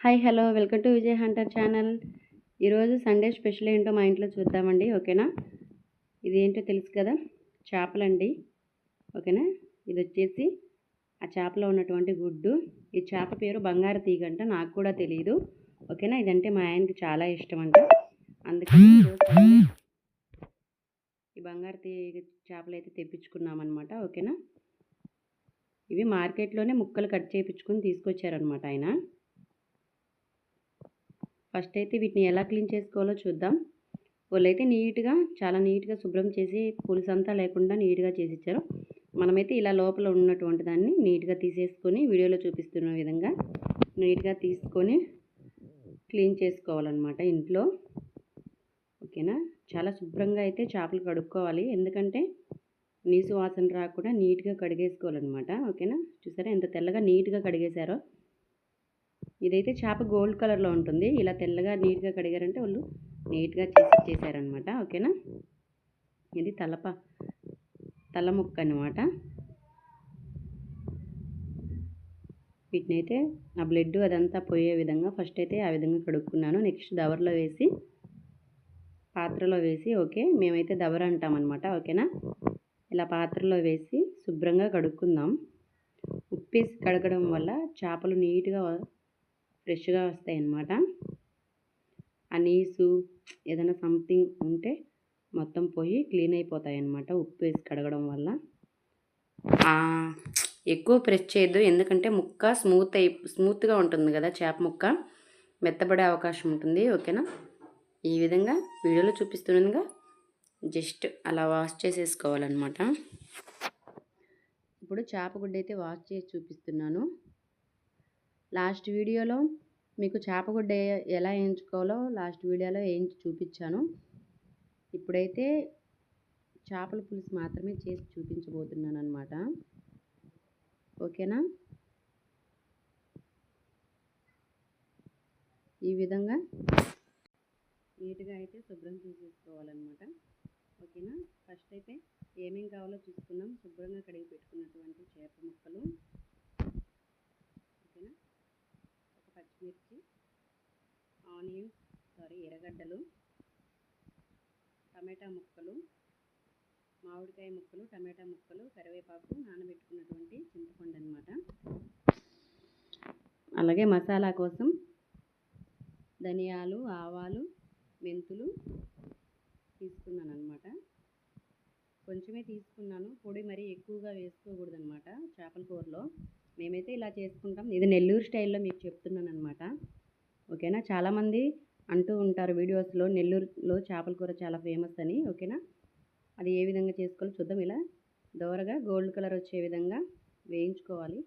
Hi hello. Welcome to Vijay hunter channel. ఈరోజు Sunday special ఏంటో మా ఇంట్లో చూద్దామండి ఓకేనా? ఇది ఏంటో తెలుసు కదా? చేపలండి. ఓకేనా? ఇది వచ్చేసి ఆ చేపలో ఉన్నటువంటి గుడ్డు. ఈ చేప పేరు బంగారు తీగ అంట నాకు కూడా తెలియదు ఓకేనా? ఇదంటే మా ఆయనకి చాలా ఇష్టం అంట అందుకని ఈ బంగారు తీగ చేపలు అయితే తెప్పించుకున్నామన్నమాట ఓకేనా? ఇవి మార్కెట్లోనే ముక్కలు కట్ చేయించుకుని తీసుకొచ్చారనమాట ఆయన. ఫస్ట్ అయితే వీటిని ఎలా క్లీన్ చేసుకోవాలో చూద్దాం. వాళ్ళైతే నీట్గా చాలా నీట్గా శుభ్రం చేసి పులుసు అంతా లేకుండా నీట్గా చేసి ఇచ్చారు మనమైతే ఇలా లోపల ఉన్నటువంటి దాన్ని నీట్గా తీసేసుకొని వీడియోలో చూపిస్తున్న విధంగా నీట్గా తీసుకొని క్లీన్ చేసుకోవాలన్నమాట ఇంట్లో. ఓకేనా? చాలా శుభ్రంగా అయితే చేపలు కడుక్కోవాలి. ఎందుకంటే నీసు వాసన రాకుండా నీట్గా కడిగేసుకోవాలన్నమాట. ఓకేనా? చూసారా ఎంత తెల్లగా నీట్గా కడిగేశారో? ఇదైతే చేప గోల్డ్ కలర్లో ఉంటుంది. ఇలా తెల్లగా నీట్గా కడిగారంటే వాళ్ళు నీట్గా చేసి చేశారనమాట ఓకేనా? ఇది తలప తల ముక్క అనమాట వీటినైతే ఆ బ్లడ్ అదంతా పోయే విధంగా ఫస్ట్ అయితే ఆ విధంగా కడుక్కున్నాను. నెక్స్ట్ దవర్లో వేసి పాత్రలో వేసి ఓకే మేమైతే దవర అంటామన్నమాట. ఓకేనా? ఇలా పాత్రలో వేసి శుభ్రంగా కడుక్కుందాం. ఉప్పేసి కడగడం వల్ల చేపలు నీట్గా ఫ్రెష్గా వస్తాయి అన్నమాట ఆ నీసు ఏదైనా సంథింగ్ ఉంటే మొత్తం పోయి క్లీన్ అయిపోతాయి అన్నమాట ఉప్పు వేసి కడగడం వల్ల. ఎక్కువ ప్రెస్ చేయొద్దు. ఎందుకంటే ముక్క స్మూత్ అయి స్మూత్గా ఉంటుంది కదా చేప ముక్క. మెత్తబడే అవకాశం ఉంటుంది. ఓకేనా? ఈ విధంగా వీడియోలో చూపిస్తున్నదిగా జస్ట్ అలా వాష్ చేసేసుకోవాలన్నమాట. ఇప్పుడు చేప గుడ్డ అయితే వాష్ చేసి చూపిస్తున్నాను. లాస్ట్ వీడియోలో మీకు చేపగుడ్డ ఎలా వేయించుకోవాలో లాస్ట్ వీడియోలో వేయించి చూపించాను. ఇప్పుడైతే చేపల పులుసు మాత్రమే చేసి చూపించబోతున్నాను అనమాట ఓకేనా? ఈ విధంగా నీట్గా అయితే శుభ్రం చేసేసుకోవాలన్నమాట. ఓకేనా? ఫస్ట్ అయితే ఏమేం కావాలో చూసుకున్నాం శుభ్రంగా కడిగి పెట్టుకున్నటువంటి చేప ముక్కలు. ఓకేనా? మిర్చి ఆనియన్స్ సారీ ఎర్రగడ్డలు టమాటా ముక్కలు మామిడికాయ ముక్కలు టమాటా ముక్కలు కరివేపాకు నానబెట్టుకున్నటువంటి చింతపండు అనమాట అలాగే మసాలా కోసం ధనియాలు ఆవాలు మెంతులు తీసుకున్నాను అనమాట కొంచెమే తీసుకున్నాను. పొడి మరీ ఎక్కువగా వేసుకోకూడదు అనమాట చేపల కూరలో. మేమైతే ఇలా చేసుకుంటాం. ఇది నెల్లూరు స్టైల్లో మీకు చెప్తున్నాను అనమాట ఓకేనా? చాలామంది అంటూ ఉంటారు వీడియోస్లో నెల్లూరులో చేపల కూర చాలా ఫేమస్ అని ఓకేనా? అది ఏ విధంగా చేసుకోవాలో చూద్దాం. ఇలా దోరగా గోల్డ్ కలర్ వచ్చే విధంగా వేయించుకోవాలి.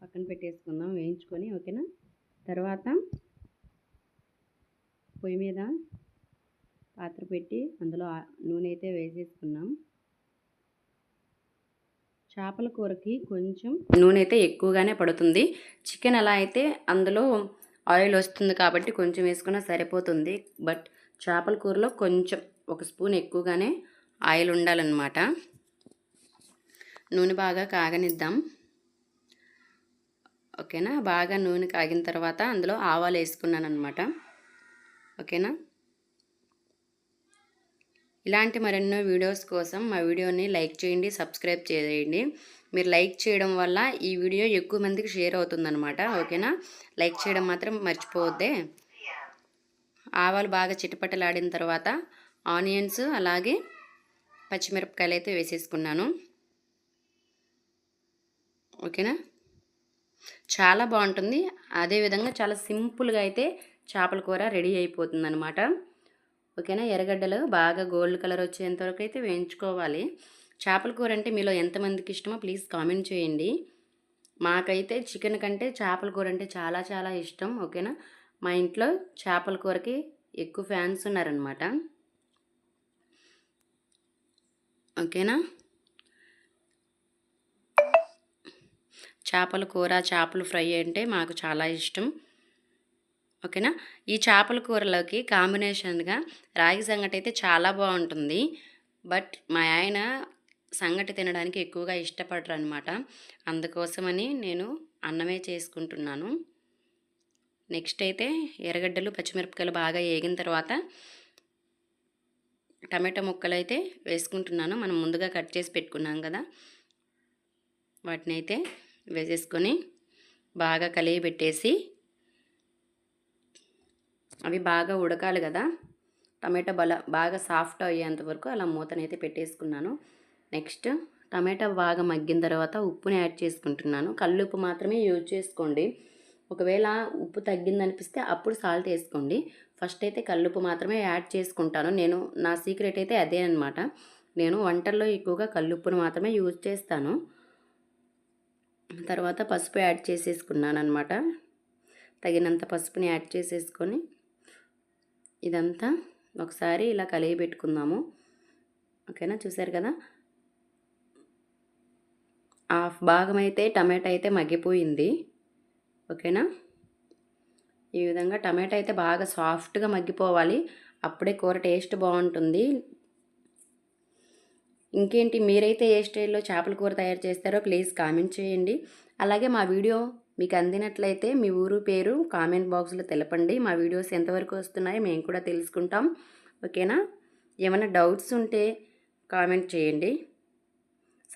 పక్కన పెట్టేసుకుందాం వేయించుకొని. ఓకేనా? తర్వాత పొయ్యి మీద పాత్ర పెట్టి అందులో నూనె అయితే వేసేసుకున్నాం. చేపల కూరకి కొంచెం నూనె అయితే ఎక్కువగానే పడుతుంది. చికెన్ అలా అయితే అందులో ఆయిల్ వస్తుంది కాబట్టి కొంచెం వేసుకున్నా సరిపోతుంది. బట్ చేపల కూరలో కొంచెం ఒక స్పూన్ ఎక్కువగానే ఆయిల్ ఉండాలన్నమాట. నూనె బాగా కాగనిద్దాం. ఓకేనా? బాగా నూనె కాగిన తర్వాత అందులో ఆవాలు వేసుకున్నాను అనమాట ఓకేనా? ఇలాంటి మరెన్నో వీడియోస్ కోసం మా వీడియోని లైక్ చేయండి సబ్స్క్రైబ్ చేయండి. మీరు లైక్ చేయడం వల్ల ఈ వీడియో ఎక్కువ మందికి షేర్ అవుతుందన్నమాట. ఓకేనా? లైక్ చేయడం మాత్రం మర్చిపోవద్దే. ఆవాలు బాగా చిటపటలాడిన తర్వాత ఆనియన్స్ అలాగే పచ్చిమిరపకాయలు అయితే వేసేసుకున్నాను. ఓకేనా? చాలా బాగుంటుంది. అదేవిధంగా చాలా సింపుల్గా అయితే చేపల కూర రెడీ అయిపోతుంది అనమాట ఓకేనా? ఎర్రగడ్డలు బాగా గోల్డ్ కలర్ వచ్చేంత వరకు అయితే వేయించుకోవాలి. చేపల కూర అంటే మీలో ఎంతమందికి ఇష్టమో ప్లీజ్ కామెంట్ చేయండి. మాకైతే చికెన్ కంటే చేపల కూర అంటే చాలా చాలా ఇష్టం ఓకేనా? మా ఇంట్లో చేపల కూరకి ఎక్కువ ఫ్యాన్స్ ఉన్నారనమాట ఓకేనా? చేపల కూర చేపలు ఫ్రై అంటే మాకు చాలా ఇష్టం. ఓకేనా? ఈ చేపల కూరలోకి కాంబినేషన్గా రాగి సంగటి అయితే చాలా బాగుంటుంది. బట్ మా ఆయన సంగటి తినడానికి ఎక్కువగా ఇష్టపడరు అనమాట అందుకోసమని నేను అన్నమే చేసుకుంటున్నాను. నెక్స్ట్ అయితే ఎర్రగడ్డలు పచ్చిమిరపకాయలు బాగా వేగిన తర్వాత టమాటా ముక్కలు అయితే వేసుకుంటున్నాను. మనం ముందుగా కట్ చేసి పెట్టుకున్నాం కదా. వాటిని అయితే వేసేసుకొని బాగా కలిగి పెట్టేసి అవి బాగా ఉడకాలి కదా. టమాటా బల బాగా సాఫ్ట్ అయ్యేంత వరకు అలా మూతనైతే పెట్టేసుకున్నాను. నెక్స్ట్ టమాటా బాగా మగ్గిన తర్వాత ఉప్పుని యాడ్ చేసుకుంటున్నాను. కల్లుప్పు మాత్రమే యూజ్ చేసుకోండి. ఒకవేళ ఉప్పు తగ్గిందనిపిస్తే అప్పుడు సాల్ట్ వేసుకోండి. ఫస్ట్ అయితే కల్లుప్పు మాత్రమే యాడ్ చేసుకుంటాను. నేను నా సీక్రెట్ అయితే అదే అనమాట నేను వంటల్లో ఎక్కువగా కల్లుప్పును మాత్రమే యూజ్ చేస్తాను. తర్వాత పసుపు యాడ్ చేసేసుకున్నాను అనమాట తగినంత పసుపుని యాడ్ చేసేసుకొని ఇదంతా ఒకసారి ఇలా కలిగి పెట్టుకుందాము. ఓకేనా? చూసారు కదా? హాఫ్ భాగం అయితే టమాటా అయితే మగ్గిపోయింది. ఓకేనా? ఈ విధంగా టమాటా అయితే బాగా సాఫ్ట్గా మగ్గిపోవాలి. అప్పుడే కూర టేస్ట్ బాగుంటుంది. ఇంకేంటి? మీరైతే ఏ స్టైల్లో చేపల కూర తయారు చేస్తారో ప్లీజ్ కామెంట్ చేయండి. అలాగే మా వీడియో మీకు అందినట్లయితే మీ ఊరు పేరు కామెంట్ బాక్స్లో తెలపండి. మా వీడియోస్ ఎంతవరకు వస్తున్నాయో మేము కూడా తెలుసుకుంటాం. ఓకేనా? ఏమైనా డౌట్స్ ఉంటే కామెంట్ చేయండి.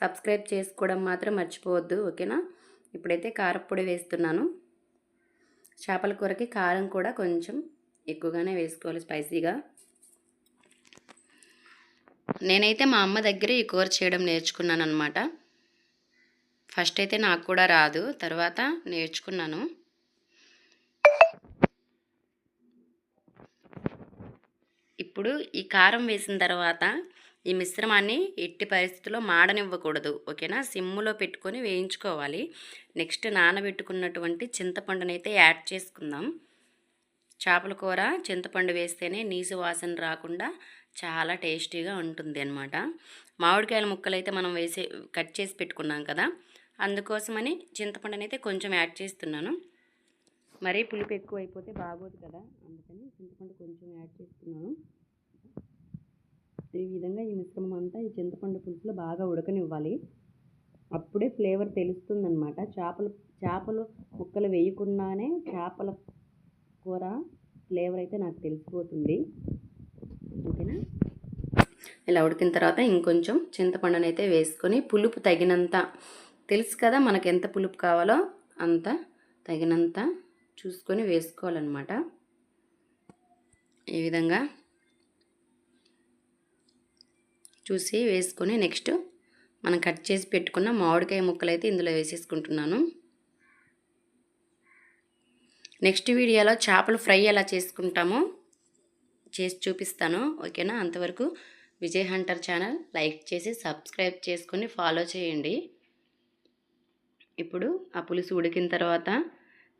సబ్స్క్రైబ్ చేసుకోవడం మాత్రం మర్చిపోవద్దు. ఓకేనా? ఇప్పుడైతే కారపొడి వేస్తున్నాను. చేపల కూరకి కారం కూడా కొంచెం ఎక్కువగానే వేసుకోవాలి స్పైసీగా. నేనైతే మా అమ్మ దగ్గర ఈ కూర చేయడం నేర్చుకున్నాను అనమాట ఫస్ట్ అయితే నాకు కూడా రాదు తర్వాత నేర్చుకున్నాను. ఇప్పుడు ఈ కారం వేసిన తర్వాత ఈ మిశ్రమాన్ని ఎట్టి పరిస్థితుల్లో మాడనివ్వకూడదు ఓకేనా? సిమ్ములో పెట్టుకొని వేయించుకోవాలి. నెక్స్ట్ నానబెట్టుకున్నటువంటి చింతపండునైతే యాడ్ చేసుకుందాం. చేపల కూర చింతపండు వేస్తేనే నీసు వాసన రాకుండా చాలా టేస్టీగా ఉంటుంది అనమాట మామిడికాయల ముక్కలు అయితే మనం వేసే కట్ చేసి పెట్టుకున్నాం కదా? అందుకోసమని చింతపండునైతే కొంచెం యాడ్ చేస్తున్నాను. మరీ పులుపు ఎక్కువ అయిపోతే బాగోదు కదా అందుకని చింతపండు కొంచెం యాడ్ చేస్తున్నాను. ఈ విధంగా ఈ మిశ్రమం అంతా ఈ చింతపండు పులుసులో బాగా ఉడకనివ్వాలి. అప్పుడే ఫ్లేవర్ తెలుస్తుందన్నమాట. చేపలు చేపలు ముక్కలు వేయకుండానే చేపల కూర ఫ్లేవర్ అయితే నాకు తెలిసిపోతుంది. ఓకేనా? ఇలా ఉడికిన తర్వాత ఇంకొంచెం చింతపండునైతే వేసుకొని పులుపు తగినంత తెలుసు కదా మనకు ఎంత పులుపు కావాలో అంత తగినంత చూసుకొని వేసుకోవాలన్నమాట. ఈ విధంగా చూసి వేసుకొని నెక్స్ట్ మనం కట్ చేసి పెట్టుకున్న మామిడికాయ ముక్కలు అయితే ఇందులో వేసేసుకుంటున్నాను. నెక్స్ట్ వీడియోలో చేపలు ఫ్రై ఎలా చేసుకుంటామో చేసి చూపిస్తాను. ఓకేనా? అంతవరకు విజయ్ హంటర్ ఛానల్ లైక్ చేసి సబ్స్క్రైబ్ చేసుకొని ఫాలో చేయండి. ఇప్పుడు ఆ పులుసు ఉడికిన తర్వాత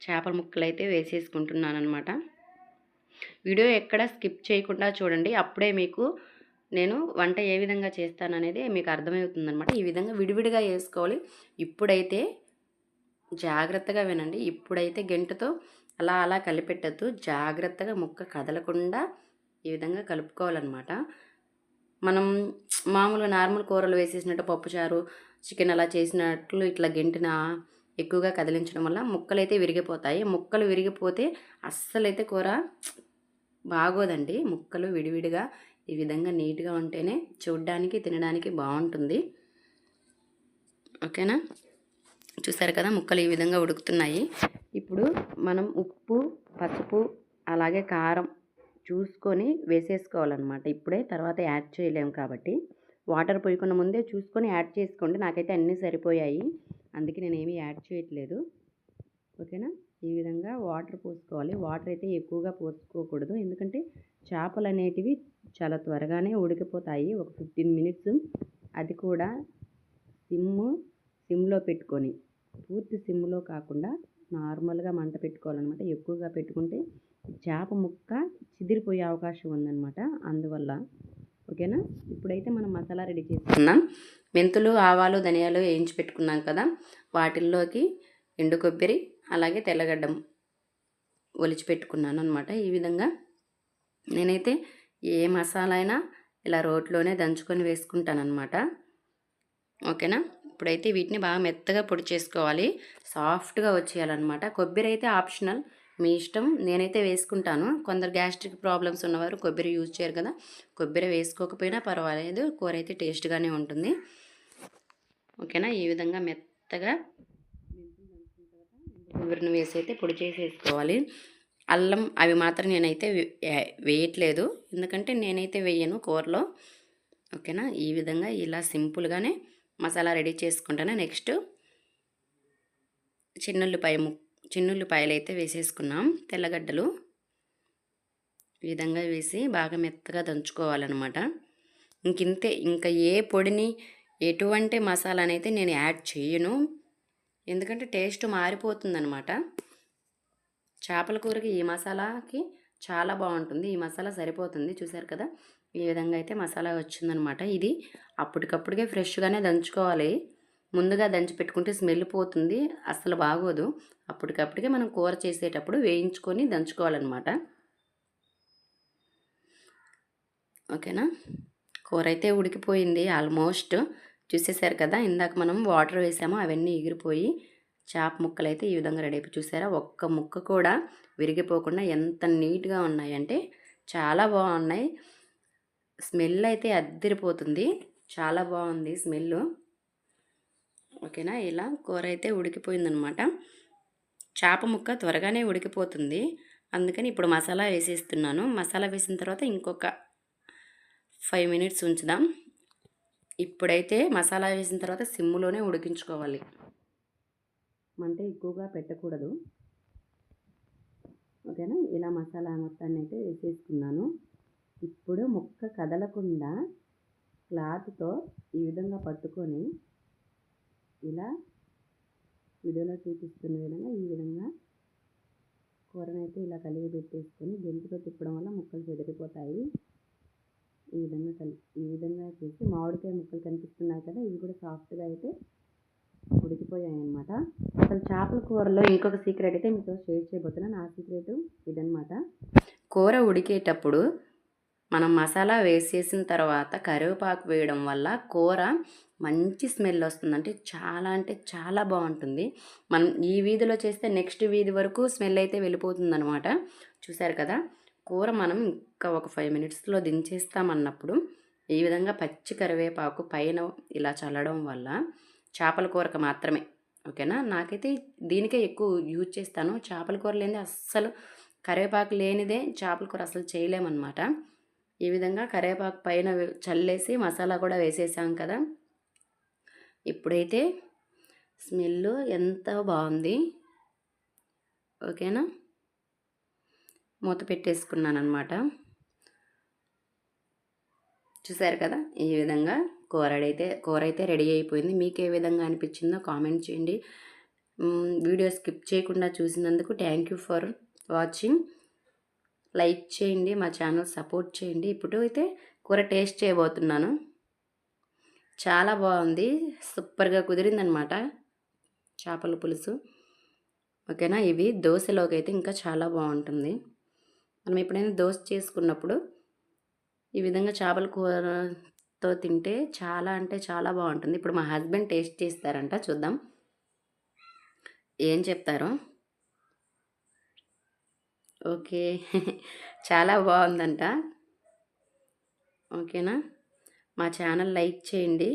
చేపల ముక్కలు అయితే వేసేసుకుంటున్నాను అనమాట వీడియో ఎక్కడ స్కిప్ చేయకుండా చూడండి. అప్పుడే మీకు నేను వంట ఏ విధంగా చేస్తాననేది మీకు అర్థమవుతుందనమాట ఈ విధంగా విడివిడిగా వేసుకోవాలి. ఇప్పుడైతే జాగ్రత్తగా వినండి. ఇప్పుడైతే గంటతో అలా అలా కలిపెట్టద్దు. జాగ్రత్తగా ముక్క కదలకుండా ఈ విధంగా కలుపుకోవాలన్నమాట. మనం మామూలుగా నార్మల్ కూరలు వేసేసినట్టు పప్పుచారు చికెన్ అలా చేసినట్లు ఇట్లా గెంటిన ఎక్కువగా కదిలించడం వల్ల ముక్కలు అయితే విరిగిపోతాయి. ముక్కలు విరిగిపోతే అస్సలైతే కూర బాగోదండి. ముక్కలు విడివిడిగా ఈ విధంగా నీట్గా ఉంటేనే చూడ్డానికి తినడానికి బాగుంటుంది. ఓకేనా? చూసారు కదా ముక్కలు ఈ విధంగా ఉడుకుతున్నాయి. ఇప్పుడు మనం ఉప్పు పసుపు అలాగే కారం చూసుకొని వేసేసుకోవాలన్నమాట. ఇప్పుడే తర్వాత యాడ్ చేయలేము కాబట్టి. వాటర్ పోయకుండా ముందే చూసుకొని యాడ్ చేసుకోండి. నాకైతే అన్నీ సరిపోయాయి. అందుకే నేను ఏమీ యాడ్ చేయట్లేదు. ఓకేనా? ఈ విధంగా వాటర్ పోసుకోవాలి. వాటర్ అయితే ఎక్కువగా పోసుకోకూడదు. ఎందుకంటే చేపలు అనేటివి చాలా త్వరగానే ఉడికిపోతాయి. ఒక ఫిఫ్టీన్ మినిట్స్ అది కూడా సిమ్ము సిమ్లో పెట్టుకొని పూర్తి సిమ్లో కాకుండా నార్మల్గా మంట పెట్టుకోవాలన్నమాట. ఎక్కువగా పెట్టుకుంటే చేప ముక్క చిదిరిపోయే అవకాశం ఉందన్నమాట. అందువల్ల ఓకేనా? ఇప్పుడైతే మనం మసాలా రెడీ చేసుకున్నాం మెంతులు ఆవాలు ధనియాలు వేయించి పెట్టుకున్నాం కదా వాటిల్లోకి ఎండు కొబ్బరి అలాగే తెల్లగడ్డం ఒలిచి పెట్టుకున్నాను అనమాట ఈ విధంగా నేనైతే ఏ మసాలా అయినా ఇలా రోట్లోనే దంచుకొని వేసుకుంటానమాట ఓకేనా? ఇప్పుడైతే వీటిని బాగా మెత్తగా పొడి చేసుకోవాలి. సాఫ్ట్గా వచ్చేయాలన్నమాట. కొబ్బరి అయితే ఆప్షనల్. మీ ఇష్టం. నేనైతే వేసుకుంటాను. కొందరు గ్యాస్ట్రిక్ ప్రాబ్లమ్స్ ఉన్నవారు కొబ్బరి యూజ్ చేయరు కదా. కొబ్బరి వేసుకోకపోయినా పర్వాలేదు. కూర అయితే టేస్ట్గానే ఉంటుంది. ఓకేనా? ఈ విధంగా మెత్తగా కొబ్బరిని వేసి అయితే పొడి చేసి వేసుకోవాలి అల్లం అవి మాత్రం నేనైతే వేయట్లేదు. ఎందుకంటే నేనైతే వేయను కూరలో. ఓకేనా? ఈ విధంగా ఇలా సింపుల్గానే మసాలా రెడీ చేసుకుంటాను. నెక్స్ట్ చిన్నుల్లిపాయ ముక్క చిన్నుల్లిపాయలు అయితే వేసేసుకున్నాం. తెల్లగడ్డలు ఈ విధంగా వేసి బాగా మెత్తగా దంచుకోవాలన్నమాట. ఇంకింతే ఇంకా ఏ పొడిని ఎటువంటి మసాలానైతే నేను యాడ్ చేయను. ఎందుకంటే టేస్ట్ మారిపోతుందన్నమాట. చేపల కూరకి ఈ మసాలాకి చాలా బాగుంటుంది. ఈ మసాలా సరిపోతుంది. చూసారు కదా? ఈ విధంగా అయితే మసాలా వచ్చిందనమాట ఇది అప్పటికప్పుడుకే ఫ్రెష్గానే దంచుకోవాలి. ముందుగా దంచి పెట్టుకుంటే స్మెల్ పోతుంది అస్సలు బాగోదు. అప్పటికప్పటికే మనం కూర చేసేటప్పుడు వేయించుకొని దంచుకోవాలన్నమాట. ఓకేనా? కూర అయితే ఉడికిపోయింది ఆల్మోస్ట్. చూసేసారు కదా ఇందాక మనం వాటర్ వేసామో అవన్నీ ఎగిరిపోయి చేప ముక్కలు అయితే ఈ విధంగా రెడీ అయిపోయి చూసారా? ఒక్క ముక్క కూడా విరిగిపోకుండా ఎంత నీట్గా ఉన్నాయంటే చాలా బాగున్నాయి. స్మెల్ అయితే అద్దరిపోతుంది. చాలా బాగుంది స్మెల్ ఓకేనా? ఇలా కూర అయితే ఉడికిపోయిందనమాట. చేప ముక్క త్వరగానే ఉడికిపోతుంది. అందుకని ఇప్పుడు మసాలా వేసేస్తున్నాను. మసాలా వేసిన తర్వాత ఇంకొక ఫైవ్ మినిట్స్ ఉంచుదాం. ఇప్పుడైతే మసాలా వేసిన తర్వాత సిమ్లోనే ఉడికించుకోవాలి. అంటే ఎక్కువగా పెట్టకూడదు. ఓకేనా? ఇలా మసాలా మొత్తాన్ని అయితే వేసేసుకున్నాను. ఇప్పుడు ముక్క కదలకుండా క్లాత్తో ఈ విధంగా పట్టుకొని ఇలా వీడియోలో చూపిస్తున్న విధంగా ఈ విధంగా కూరనైతే ఇలా కలిగి పెట్టేసుకొని గెంతుతో తిప్పడం వల్ల ముక్కలు చెదిరిపోతాయి. ఈ విధంగా కలిపి ఈ విధంగా చేసి మామిడికాయ ముక్కలు కనిపిస్తున్నాయి కదా ఇవి కూడా సాఫ్ట్గా అయితే ఉడికిపోయాయి అనమాట అసలు చేపల కూరలో ఇంకొక సీక్రెట్ అయితే మీతో షేర్ చేయబోతున్నాను. ఆ సీక్రెట్ ఇదనమాట కూర ఉడికేటప్పుడు మనం మసాలా వేసేసిన తర్వాత కరివేపాకు వేయడం వల్ల కూర మంచి స్మెల్ వస్తుంది అంటే చాలా అంటే చాలా బాగుంటుంది. మనం ఈ వీధిలో చేస్తే నెక్స్ట్ వీధి వరకు స్మెల్ అయితే వెళ్ళిపోతుంది చూసారు కదా? కూర మనం ఇంకా ఒక ఫైవ్ మినిట్స్లో దించేస్తామన్నప్పుడు ఈ విధంగా పచ్చి కరివేపాకు పైన ఇలా చల్లడం వల్ల చేపల కూరకు మాత్రమే. ఓకేనా? నాకైతే దీనికే ఎక్కువ యూజ్ చేస్తాను. చేపల కూర లేనిదే అస్సలు కరివేపాకు లేనిదే చేపల కూర అసలు చేయలేమన్నమాట. ఈ విధంగా కరివేపాకు పైన చల్లేసి మసాలా కూడా వేసేసాం కదా? ఇప్పుడైతే స్మెల్ ఎంత బాగుంది. ఓకేనా? మూత పెట్టేసుకున్నాను అనమాట చూసారు కదా? ఈ విధంగా కూర అయితే కూర అయితే రెడీ అయిపోయింది. మీకు ఏ విధంగా అనిపించిందో కామెంట్ చేయండి. వీడియో స్కిప్ చేయకుండా చూసినందుకు thank you for watching. Like చేయండి మా ఛానల్ సపోర్ట్ చేయండి. ఇప్పుడు అయితే కూర టేస్ట్ చేయబోతున్నాను. చాలా బాగుంది. సూపర్గా కుదిరిందనమాట. చేపల పులుసు. ఓకేనా? ఇవి దోశలోకి అయితే ఇంకా చాలా బాగుంటుంది. మనం ఎప్పుడైనా దోశ చేసుకున్నప్పుడు ఈ విధంగా చేపల కూరతో తింటే చాలా అంటే చాలా బాగుంటుంది. ఇప్పుడు మా హస్బెండ్ టేస్ట్ చేస్తారంట. చూద్దాం. ఏం చెప్తారో? ఓకే. చాలా బాగుందంట. ఓకేనా? మా ఛానల్ లైక్ చేయండి.